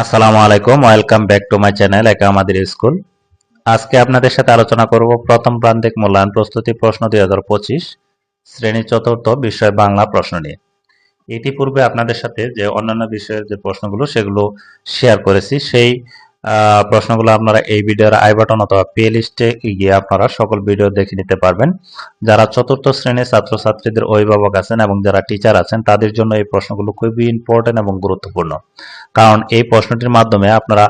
আসসালামু আলাইকুম, welcome back to my channel একা আমাদের স্কুল। আজকে আপনাদের সাথে আলোচনা করব প্রথম প্রান্তিক মূল্যায়ন প্রস্তুতি প্রশ্ন দুই হাজার পঁচিশ, শ্রেণি চতুর্থ বিষয় বাংলা প্রশ্ন নিয়ে। ইতিপূর্বে আপনাদের সাথে যে অন্যান্য বিষয়ের যে প্রশ্নগুলো সেগুলো শেয়ার করেছি, সেই প্রশ্নগুলো আপনারা এই ভিডিওর আই বাটন অথবা প্লে লিস্টে গিয়ে আপনারা সকল ভিডিও দেখে নিতে পারবেন। যারা চতুর্থ শ্রেণির ছাত্রছাত্রীদের অভিভাবক আছেন এবং যারা টিচার আছেন, তাদের জন্য এই প্রশ্নগুলো খুবই ইম্পর্টেন্ট এবং গুরুত্বপূর্ণ। কারণ এই প্রশ্নটির মাধ্যমে আপনারা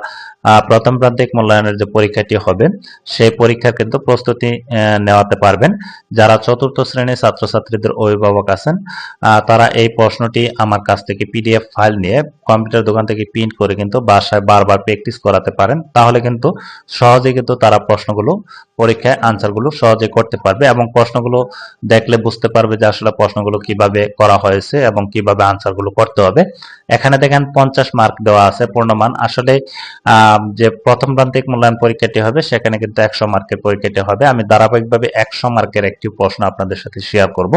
প্রথম প্রান্তিক মূল্যায়নের যে পরীক্ষাটি হবে সেই পরীক্ষার কিন্তু প্রস্তুতি নেওয়াতে পারবেন। যারা চতুর্থ শ্রেণির ছাত্রছাত্রীদের অভিভাবক আছেন তারা এই প্রশ্নটি আমার কাছ থেকে পিডিএফ ফাইল নিয়ে কম্পিউটার দোকান থেকে প্রিন্ট করে কিন্তু বাসায় বারবার প্র্যাকটিস করাতে পারেন। তাহলে কিন্তু সহজে কিন্তু তারা প্রশ্নগুলো পরীক্ষায় আনসারগুলো সহজে করতে পারবে এবং প্রশ্নগুলো দেখলে বুঝতে পারবে যে আসলে প্রশ্নগুলো কীভাবে করা হয়েছে এবং কীভাবে আনসারগুলো করতে হবে। এখানে দেখেন পঞ্চাশ মার্ক দেওয়া আছে পূর্ণমান। আসলে আহ, যে প্রথম প্রান্তিক মূল্যায়ন পরীক্ষাটি হবে, সেখানে কিন্তু একশো মার্কের পরীক্ষাটি হবে। আমি ধারাবাহিকভাবে একশো মার্কের একটি প্রশ্ন আপনাদের সাথে শেয়ার করব।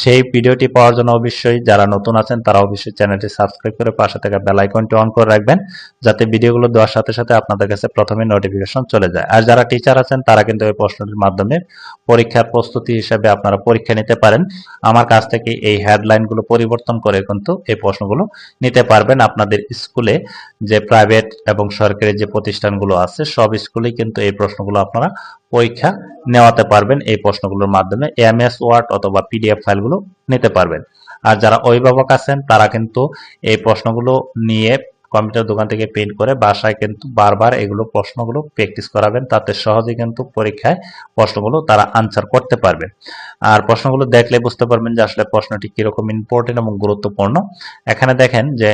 সেই ভিডিওটি পাওয়ার জন্য অবশ্যই যারা নতুন আছেন তারা অবশ্যই চ্যানেলটি সাবস্ক্রাইব করে পাশে থাকা বেল আইকনটি অন করে রাখবেন, যাতে ভিডিওগুলো দেওয়ার সাথে সাথে আপনাদের কাছে প্রথমে নোটিফিকেশন চলে যায়। আর যারা টিচার আছেন, তারা কিন্তু এই প্রশ্নটির মাধ্যমে পরীক্ষার প্রস্তুতি হিসেবে আপনারা পরীক্ষা নিতে পারেন। আমার কাছ থেকে এই হেডলাইনগুলো পরিবর্তন করে কিন্তু এই প্রশ্নগুলো নিতে পারবেন আপনাদের স্কুলে যে প্রাইভেট এবং সরকারি যে প্রতিষ্ঠানগুলো আছে, সব স্কুলেই কিন্তু এই প্রশ্নগুলো আপনারা পরীক্ষা নেওয়াতে পারবেন। এই প্রশ্নগুলোর মাধ্যমে এমএস, ওয়ার্ড অথবা পিডিএফ ফাইলগুলো নিতে পারবেন। আর যারা অভিভাবক আছেন, তারা কিন্তু এই প্রশ্নগুলো নিয়ে কম্পিউটার দোকান থেকে প্রিন্ট করে বাসায় কিন্তু বারবার এগুলো প্রশ্নগুলো প্র্যাকটিস করাবেন। তাতে সহজে কিন্তু পরীক্ষায় প্রশ্নগুলো তারা আনসার করতে পারবে। আর প্রশ্নগুলো দেখলে বুঝতে পারবেন যে আসলে প্রশ্নটি কীরকম ইম্পর্টেন্ট এবং গুরুত্বপূর্ণ। এখানে দেখেন যে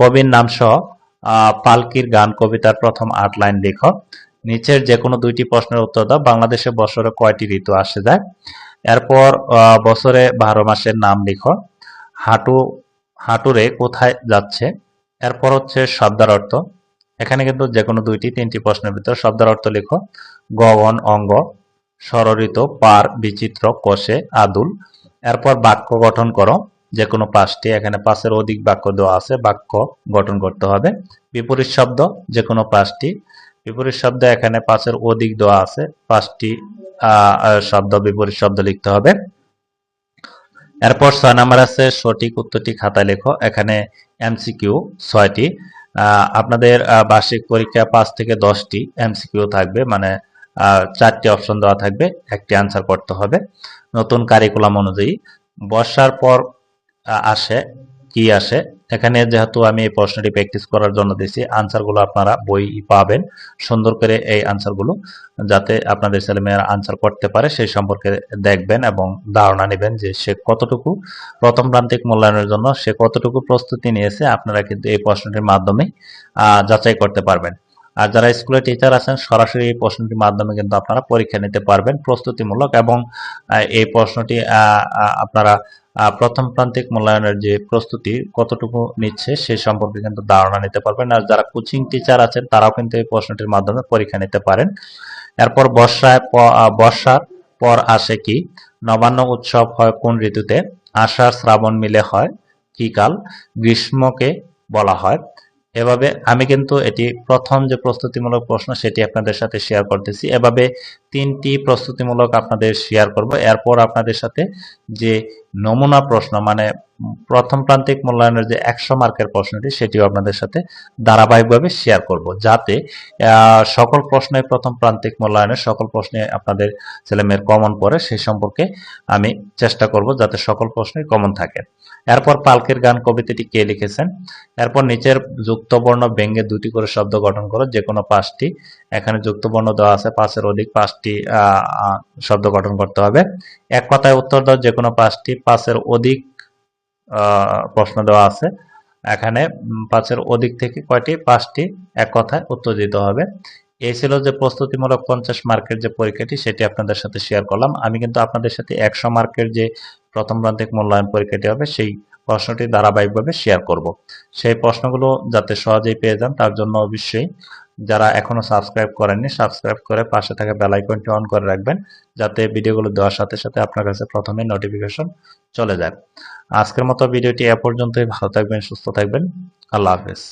কবির নাম সহ পালকির গান কবিতার প্রথম আট লাইন লেখো। নিচের যে কোনো দুইটি প্রশ্নের উত্তর দাও। বাংলাদেশে বছরে কয়টি ঋতু আসে যায়? এরপর বছরে বারো মাসের নাম লিখো। হাঁটু, হাঁটুরে কোথায় যাচ্ছে? এরপর হচ্ছে শব্দার অর্থ। এখানে কিন্তু যে কোনো দুইটি, তিনটি প্রশ্নের ভিতর শব্দার অর্থ লিখো। গগন অঙ্গ। সররিত পার, বিচিত্র, কোষে, আদুল। এরপর বাক্য গঠন করো। যে কোনো পাঁচটি, এখানে পাঁচের অধিক বাক্য দেওয়া আছে, বাক্য গঠন করতে হবে। বিপরীত শব্দ যে কোনো পাঁচটি। বিপরীত শব্দ, এখানে পাঁচের অধিক দেওয়া আছে, পাঁচটি শব্দ, বিপরীত শব্দ লিখতে হবে। এরপর ছয় নাম্বার আছে, সঠিক উত্তরটি খাতায় লেখো, এখানে এমসিকিউ ছয়টি। আপনাদের বার্ষিক পরীক্ষা পাঁচ থেকে দশটি এমসিকিউ থাকবে মানে চারটি অপশন দেওয়া থাকবে, একটি আনসার করতে হবে। নতুন কারিকুলাম অনুযায়ী। বর্ষার পর আসে, কি আসে? এখানে যেহেতু আমি এই প্রশ্নটি প্র্যাকটিস করার জন্য দিয়েছি আনসারগুলো আপনারা বই পাবেন। সুন্দর করে এই আনসারগুলো যাতে আপনাদের ছেলেমেয়েরা আনসার করতে পারে, সেই সম্পর্কে দেখবেন এবং ধারণা নেবেন যে সে কতটুকু প্রথম প্রান্তিক মূল্যায়নের জন্য, সে কতটুকু প্রস্তুতি নিয়েছে, আপনারা কিন্তু এই প্রশ্নটির মাধ্যমে যাচাই করতে পারবেন। আর যারা স্কুলে টিচার আছেন, সরাসরি এই প্রশ্নটির মাধ্যমে কিন্তু আপনারা পরীক্ষা নিতে পারবেন প্রস্তুতিমূলক এবং এই প্রশ্নটি আপনারা প্রথম প্রান্তিক মূল্যায়নের যে প্রস্তুতি কতটুকু নিচ্ছে সে সম্পর্কে কিন্তু ধারণা নিতে পারবেন। আর যারা কোচিং টিচার আছেন, তারাও কিন্তু এই প্রশ্নটির মাধ্যমে পরীক্ষা নিতে পারেন। এরপর বর্ষায় বর্ষার পর আসে কি? নবান্ন উৎসব হয় কোন ঋতুতে? আষাঢ় শ্রাবণ মিলে হয় কি কাল? গ্রীষ্মকে বলা হয়। এভাবে আমি কিন্তু এটি প্রথম যে প্রস্তুতিমূলক প্রশ্ন সেটি আপনাদের সাথে শেয়ার করতেছি। এভাবে তিনটি প্রস্তুতিমূলক আপনাদের শেয়ার করব। এরপর আপনাদের সাথে যে নমুনা প্রশ্ন মানে প্রথম প্রান্তিক মূল্যায়নের যে একশো মার্কের প্রশ্নটি, সেটিও আপনাদের সাথে ধারাবাহিকভাবে শেয়ার করব, যাতে সকল প্রশ্নে প্রথম প্রান্তিক মূল্যায়নের, সকল প্রশ্নে আপনাদের ছেলেমেয়ের কমন পড়ে সেই সম্পর্কে আমি চেষ্টা করব যাতে সকল প্রশ্নই কমন থাকে। এরপর পালকের গান কবিতাটি কে লিখেছেন? এরপর নিচের যুক্ত বর্ণ ব্যঙ্গে দুটি করে শব্দ গঠন করো যে কোনো পাঁচটি, এখানে যুক্ত বর্ণ দেওয়া আছে, পাঁচের অধিক পাঁচটি শব্দ গঠন করতে হবে। এক কথায় উত্তর দাও যে কোনো পাঁচটি, পাঁচের অধিক প্রশ্ন দেওয়া আছে। এখানে পাঁচের অধিক থেকে কয়টি? পাঁচটি। এক কথায় উত্তর দিতে হবে। এই ছিল যে প্রস্তুতিমূলক পঞ্চাশ মার্কের যে পরীক্ষাটি, সেটি আপনাদের সাথে শেয়ার করলাম। আমি কিন্তু আপনাদের সাথে একশো মার্কের যে প্রথম প্রান্তিক মূল্যায়ন পরীক্ষাটি হবে, সেই প্রশ্নটি ধারাবাহিকভাবে শেয়ার করব। সেই প্রশ্নগুলো যাতে সহজেই পেয়ে যান, তার জন্য অবশ্যই যারা এখনও সাবস্ক্রাইব করেননি সাবস্ক্রাইব করে পাশে থাকা বেল আইকনটি অন করে রাখবেন, যাতে ভিডিওগুলো দেওয়ার সাথে সাথে আপনার কাছে প্রথমে নোটিফিকেশন চলে যায়। আজকের মতো ভিডিওটি এ পর্যন্তই, ভালো থাকবেন, সুস্থ থাকবেন, আল্লাহ হাফেজ।